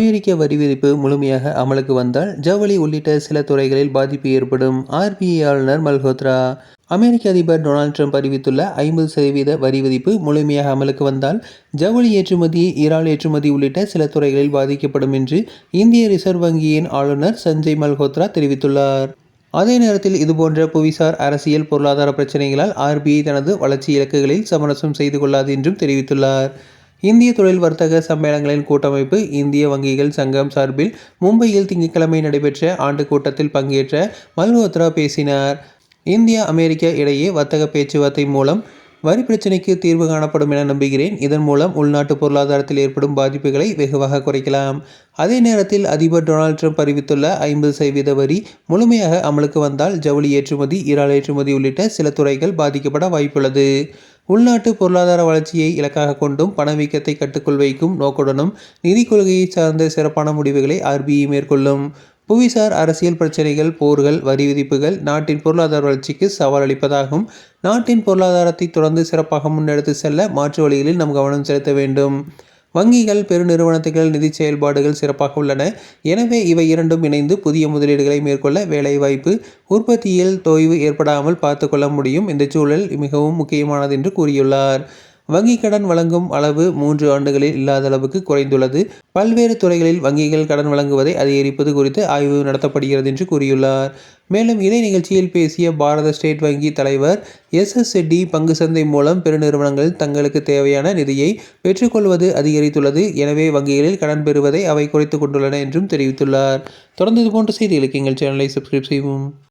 அமெரிக்க வரி விதிப்பு முழுமையாக அமலுக்கு வந்தால் ஜவுளி உள்ளிட்ட சில துறைகளில் பாதிப்பு ஏற்படும். ஆர்பிஐ ஆளுநர் மல்ஹோத்ரா அமெரிக்க அதிபர் டொனால்ட் ட்ரம்ப் அறிவித்துள்ள ஐம்பது சதவீத வரி விதிப்பு முழுமையாக அமலுக்கு வந்தால் ஜவுளி ஏற்றுமதி இறால் ஏற்றுமதி உள்ளிட்ட சில துறைகளில் பாதிக்கப்படும் என்று இந்திய ரிசர்வ் வங்கியின் ஆளுநர் சஞ்சய் மல்ஹோத்ரா தெரிவித்துள்ளார். அதே நேரத்தில் இதுபோன்ற புவிசார் அரசியல் பொருளாதார பிரச்சனைகளால் ஆர்பிஐ தனது வளர்ச்சி இலக்குகளில் சமரசம் செய்து கொள்ளாது என்றும் தெரிவித்துள்ளார். இந்திய தொழில் வர்த்தக சம்மேளங்களின் கூட்டமைப்பு இந்திய வங்கிகள் சங்கம் சார்பில் மும்பையில் திங்கட்கிழமை நடைபெற்ற ஆண்டு கூட்டத்தில் பங்கேற்ற மல்ஹோத்ரா பேசினார். இந்தியா அமெரிக்கா இடையே வர்த்தக பேச்சுவார்த்தை மூலம் வரி பிரச்சினைக்கு தீர்வு காணப்படும் என நம்புகிறேன். இதன் மூலம் உள்நாட்டு பொருளாதாரத்தில் ஏற்படும் பாதிப்புகளை வெகுவாக குறைக்கலாம். அதே நேரத்தில் அதிபர் டொனால்ட் ட்ரம்ப் அறிவித்துள்ள ஐம்பது சதவீத வரி முழுமையாக அமலுக்கு வந்தால் ஜவுளி ஏற்றுமதி இறால் ஏற்றுமதி உள்ளிட்ட சில துறைகள் பாதிக்கப்பட வாய்ப்புள்ளது. உள்நாட்டு பொருளாதார வளர்ச்சியை இலக்காக கொண்டும் பணவீக்கத்தை கட்டுக்குள் வைக்கும் நோக்குடனும் நிதி கொள்கையை சார்ந்த சிறப்பான முடிவுகளை ஆர்பிஐ மேற்கொள்ளும். புவிசார் அரசியல் பிரச்சனைகள் போர்கள் வரி விதிப்புகள் நாட்டின் பொருளாதார வளர்ச்சிக்கு சவால் அளிப்பதாகும் நாட்டின் பொருளாதாரத்தை தொடர்ந்து சிறப்பாக முன்னெடுத்து செல்ல மாற்று வழிகளில் நம் கவனம் செலுத்த வேண்டும். வங்கிகள் பெருநிறுவனத்துகள் நிதி செயல்பாடுகள் சிறப்பாக உள்ளன. எனவே இவை இரண்டும் இணைந்து புதிய முதலீடுகளை மேற்கொள்ள வேலைவாய்ப்பு உற்பத்தியில் தொய்வு ஏற்படாமல் பார்த்து கொள்ள முடியும். இந்த சூழல் மிகவும் முக்கியமானது என்று கூறியுள்ளார். வங்கிக் கடன் வழங்கும் அளவு மூன்று ஆண்டுகளில் இல்லாத அளவுக்கு குறைந்துள்ளது. பல்வேறு துறைகளில் வங்கிகள் கடன் வழங்குவதை அதிகரிப்பது குறித்து ஆய்வு நடத்தப்படுகிறது என்று கூறியுள்ளார். மேலும் இதே நிகழ்ச்சியில் பேசிய பாரத ஸ்டேட் வங்கி தலைவர் எஸ் எஸ் செட்டி பங்கு சந்தை மூலம் பெருநிறுவனங்கள் தங்களுக்கு தேவையான நிதியை பெற்றுக்கொள்வது அதிகரித்துள்ளது. எனவே வங்கிகளில் கடன் பெறுவதை அவை குறைத்துக் கொண்டுள்ளன என்றும் தெரிவித்துள்ளார். தொடர்ந்து இதுபோன்ற செய்திகளுக்கு எங்கள் சேனலை சப்ஸ்கிரைப் செய்வோம்